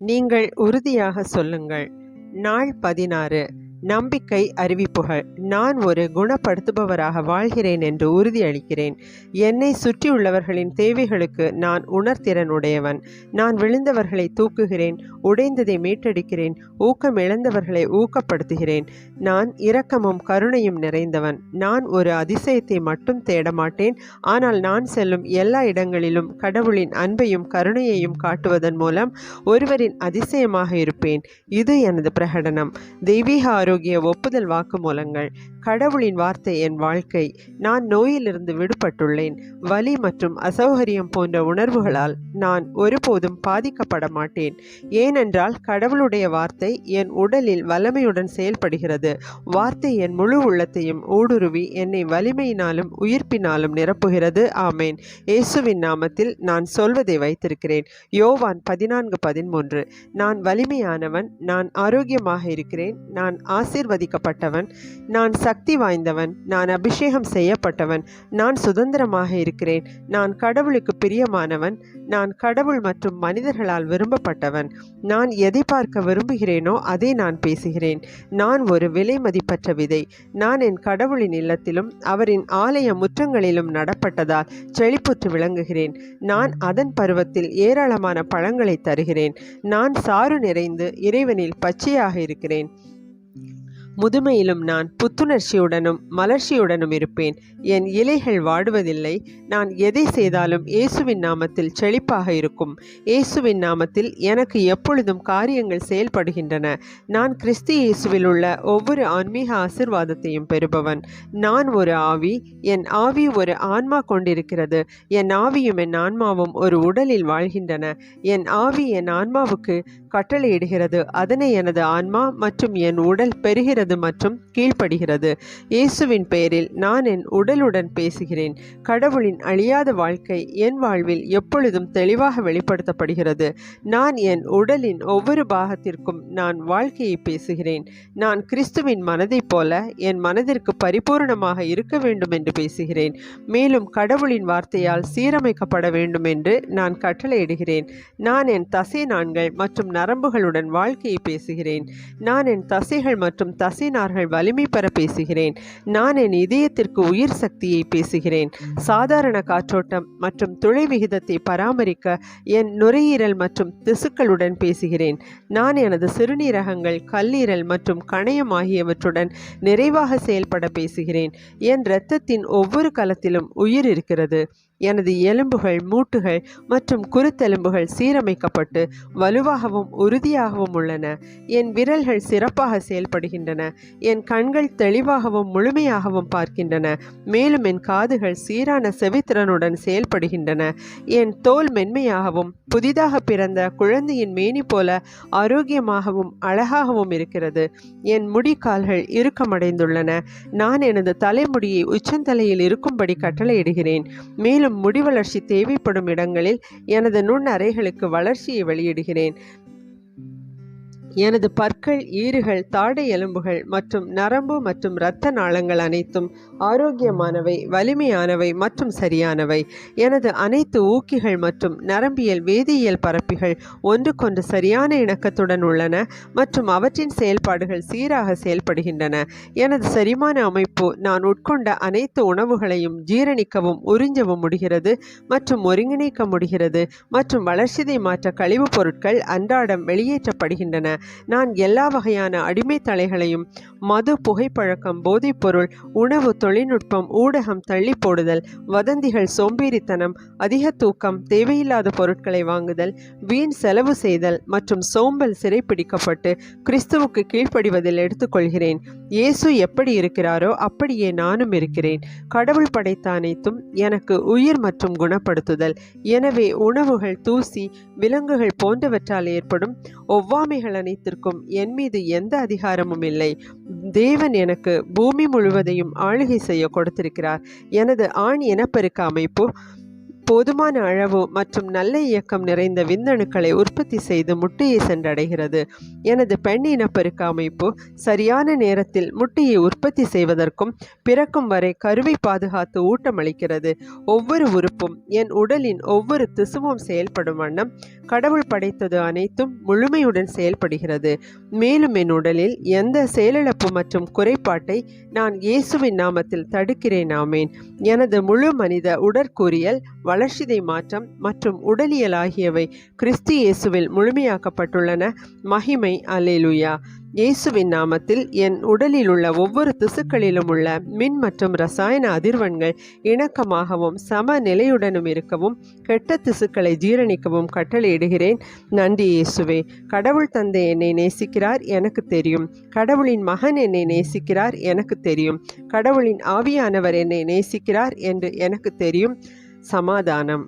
நீங்கள் உறுதியாக சொல்லுங்கள். நாள் பதினாறு. நம்பிக்கை அறிவிப்புகள் நான் ஒரு குணப்படுத்துபவராக வாழ்கிறேன் என்று உறுதியளிக்கிறேன் என்னை சுற்றியுள்ளவர்களின் தேவைகளுக்கு நான் உணர்திறன் உடையவன் நான் விழுந்தவர்களை தூக்குகிறேன் உடைந்ததை மீட்டெடுக்கிறேன் ஊக்கம் இழந்தவர்களை ஊக்கப்படுத்துகிறேன். நான் இரக்கமும் கருணையும் நிறைந்தவன். நான் ஒரு அதிசயத்தை மட்டும் தேட மாட்டேன் ஆனால் நான் செல்லும் எல்லா இடங்களிலும் கடவுளின் அன்பையும் கருணையையும் காட்டுவதன் மூலம் ஒருவரின் அதிசயமாக இருப்பேன். இது எனது பிரகடனம். தெய்வீக ஆரோக்கிய ஒப்புதல் வாக்குமூலங்கள் கடவுளின் வார்த்தை என் வாழ்க்கை நான் நோயிலிருந்து விடுபட்டுள்ளேன் வலி மற்றும் அசௌகரியம் போன்ற உணர்வுகளால் நான் ஒருபோதும் பாதிக்கப்பட மாட்டேன். ஏனென்றால் கடவுளுடைய வார்த்தை என் உடலில் வல்லமையுடன் செயல்படுகிறது. வார்த்தை என் முழு உள்ளத்தையும் ஊடுருவி என்னை வலிமையினாலும் உயிர்ப்பினாலும் நிரப்புகிறது. ஆமேன். இயேசுவின் நாமத்தில் நான் சொல்வதை வைத்திருக்கிறேன். யோவான் பதினான்கு பதிமூன்று. நான் வலிமையானவன் நான் ஆரோக்கியமாக இருக்கிறேன் நான் ஆசீர்வதிக்கப்பட்டவன். நான் சக்தி வாய்ந்தவன். நான் அபிஷேகம் செய்யப்பட்டவன். நான் சுதந்திரமாக இருக்கிறேன். நான் கடவுளுக்கு பிரியமானவன். நான் கடவுள் மற்றும் மனிதர்களால் விரும்பப்பட்டவன். நான் எதை பார்க்க விரும்புகிறேனோ அதை நான் பேசுகிறேன். நான் ஒரு விலை மதிப்பற்ற விதை. நான் என் கடவுளின் இல்லத்திலும் அவரின் ஆலய முற்றங்களிலும் நடப்பட்டதால் செழிப்புற்று விளங்குகிறேன். நான் அதன் பருவத்தில் ஏராளமான பழங்களை தருகிறேன். நான் சாறு நிறைந்து இறைவனில் பச்சையாக இருக்கிறேன். முதுமையிலும் நான் புத்துணர்ச்சியுடனும் மலர்ச்சியுடனும் இருப்பேன். என் இலைகள் வாடுவதில்லை. நான் எதை செய்தாலும் இயேசுவின் நாமத்தில் செழிப்பாக இருக்கும். இயேசுவின் நாமத்தில் எனக்கு எப்பொழுதும் காரியங்கள் செயல்படுகின்றன. நான் கிறிஸ்து இயேசுவில் உள்ள ஒவ்வொரு ஆன்மீக ஆசிர்வாதத்தையும் பெறுபவன். நான் ஒரு ஆவி என் ஆவி ஒரு ஆன்மா கொண்டிருக்கிறது. என் ஆவியும் என் ஆன்மாவும் ஒரு உடலில் வாழ்கின்றன. என் ஆவி என் ஆன்மாவுக்கு கட்டளையிடுகிறது. அதனை எனது ஆன்மா மற்றும் என் உடல் பெறுகிறது. மற்றும் கீழ்ப்படுகிறது. இயேசுவின் பெயரில் நான் என் உடலுடன் பேசுகிறேன். கடவுளின் அழியாத வாழ்க்கை என் வாழ்வில் எப்பொழுதும் தெளிவாக வெளிப்படுத்தப்படுகிறது. நான் என் உடலின் ஒவ்வொரு பாகத்திற்கும் நான் வாழ்க்கையை பேசுகிறேன். நான் கிறிஸ்துவின் மனதைப் போல என் மனதிற்கு பரிபூர்ணமாக இருக்க வேண்டும் என்று பேசுகிறேன். மேலும் கடவுளின் வார்த்தையால் சீரமைக்கப்பட வேண்டும் என்று நான் கட்டளையிடுகிறேன். நான் என் தசை நான்கள் மற்றும் நரம்புகளுடன் வாழ்க்கையை பேசுகிறேன். நான் என் தசைகள் மற்றும் தசைநார்கள் வலிமை பெற பேசுகிறேன். நான் என் இதயத்திற்கு உயிர் சக்தியை பேசுகிறேன். சாதாரண காற்றோட்டம் மற்றும் துளை விகிதத்தை பராமரிக்க என் நுரையீரல் மற்றும் திசுக்களுடன் பேசுகிறேன். நான் எனது சிறுநீரகங்கள் கல்லீரல் மற்றும் கணையம் ஆகியவற்றுடன் நிறைவாக செயல்பட பேசுகிறேன். என் இரத்தத்தின் ஒவ்வொரு கலத்திலும் உயிர் இருக்கிறது. எனது எலும்புகள் மூட்டுகள் மற்றும் குருத்தெலும்புகள் சீரமைக்கப்பட்டு வலுவாகவும் உறுதியாகவும் உள்ளன. என் விரல்கள் சிறப்பாக செயல்படுகின்றன. என் கண்கள் தெளிவாகவும் முழுமையாகவும் பார்க்கின்றன. மேலும் என் காதுகள் சீரான செவித்திறனுடன் செயல்படுகின்றன. என் தோல் மென்மையாகவும் புதிதாக பிறந்த குழந்தையின் மேனி போல ஆரோக்கியமாகவும் அழகாகவும் இருக்கிறது. என் முடிக்கால்கள் இறுக்கமடைந்துள்ளன. நான் எனது தலைமுடியை உச்சந்தலையில் இருக்கும்படி கட்டளையிடுகிறேன். மேலும் முடி வளர்ச்சி தேவைப்படும் இடங்களில் எனது நுண் அறைகளுக்கு வளர்ச்சியை வெளியிடுகிறேன். எனது பற்கள் ஈறுகள் தாடை எலும்புகள் மற்றும் நரம்பு மற்றும் இரத்த நாளங்கள் அனைத்தும் ஆரோக்கியமானவை வலிமையானவை மற்றும் சரியானவை. எனது அனைத்து ஊக்கிகள் மற்றும் நரம்பியல் வேதியியல் பரப்பிகள் ஒன்றுக்கொன்று சரியான இணக்கத்துடன் உள்ளன மற்றும் அவற்றின் செயல்பாடுகள் சீராக செயல்படுகின்றன. எனது செரிமான அமைப்பு நான் உட்கொண்ட அனைத்து உணவுகளையும் ஜீரணிக்கவும் உறிஞ்சவும் முடிகிறது மற்றும் ஒருங்கிணைக்க முடிகிறது மற்றும் வளர்ச்சிதை மாற்ற கழிவுப் பொருட்கள் அன்றாடம் வெளியேற்றப்படுகின்றன. நான் எல்லா வகையான அடிமை தலைகளையும் மது புகைப்பழக்கம் போதைப்பொருள் உணவு தொழில்நுட்பம் ஊடகம் தள்ளி போடுதல் வதந்திகள் சோம்பேறித்தனம் அதிக தூக்கம் தேவையில்லாத பொருட்களை வாங்குதல் வீண் செலவு செய்தல் மற்றும் சோம்பல் சிறைப்பிடிக்கப்பட்டு கிறிஸ்துவுக்கு கீழ்ப்படிவதில் எடுத்துக்கொள்கிறேன். இயேசு எப்படி இருக்கிறாரோ அப்படியே நானும் இருக்கிறேன். கடவுள் படைத்த அனைத்தும் எனக்கு உயிர் மற்றும் குணப்படுத்துதல். எனவே உணவுகள் தூசி விலங்குகள் போன்றவற்றால் ஏற்படும் ஒவ்வாமைகள் அனைத்திற்கும் என் மீது எந்த அதிகாரமும் இல்லை. தேவன் எனக்கு பூமி முழுவதையும் ஆளுகை செய்ய கொடுத்திருக்கிறார். எனது ஆண் இனப்பெருக்க அமைப்பு போதுமான அளவு மற்றும் நல்ல இயக்கம் நிறைந்த விந்தணுக்களை உற்பத்தி செய்து முட்டையை சென்றடைகிறது. எனது பெண் இனப்பெருக்க அமைப்பு சரியான நேரத்தில் முட்டையை உற்பத்தி செய்வதற்கும் பிறக்கும் வரை கருவை பாதுகாத்து ஊட்டமளிக்கிறது. ஒவ்வொரு உறுப்பும் என் உடலின் ஒவ்வொரு திசுவும் செயல்படும் வண்ணம் கடவுள் படைத்தது அனைத்தும் முழுமையுடன் செயல்படுகிறது. மேலும் என் உடலில் எந்த செயலிழப்பு மற்றும் குறைபாட்டை நான் இயேசுவின் நாமத்தில் தடுக்கிறேன். ஆமேன். எனது முழு மனித உடற்கூறியல் வளர்ச்சிதை மாற்றம் மற்றும் உடலியல் ஆகியவை கிறிஸ்து இயேசுவில் முழுமையாக்கப்பட்டுள்ளன. மகிமை அலேலுயா இயேசுவின் நாமத்தில் என் உடலில் உள்ள ஒவ்வொரு திசுக்களிலும் உள்ள மின் மற்றும் ரசாயன அதிர்வன்கள் இணக்கமாகவும் சம நிலையுடனும் இருக்கவும் கெட்ட திசுக்களை ஜீரணிக்கவும் கட்டளையிடுகிறேன். நன்றி இயேசுவே. கடவுள் தந்தை என்னை நேசிக்கிறார் எனக்கு தெரியும். கடவுளின் மகன் என்னை நேசிக்கிறார் எனக்கு தெரியும். கடவுளின் ஆவியானவர் என்னை நேசிக்கிறார் என்று எனக்கு தெரியும். சமாதானம்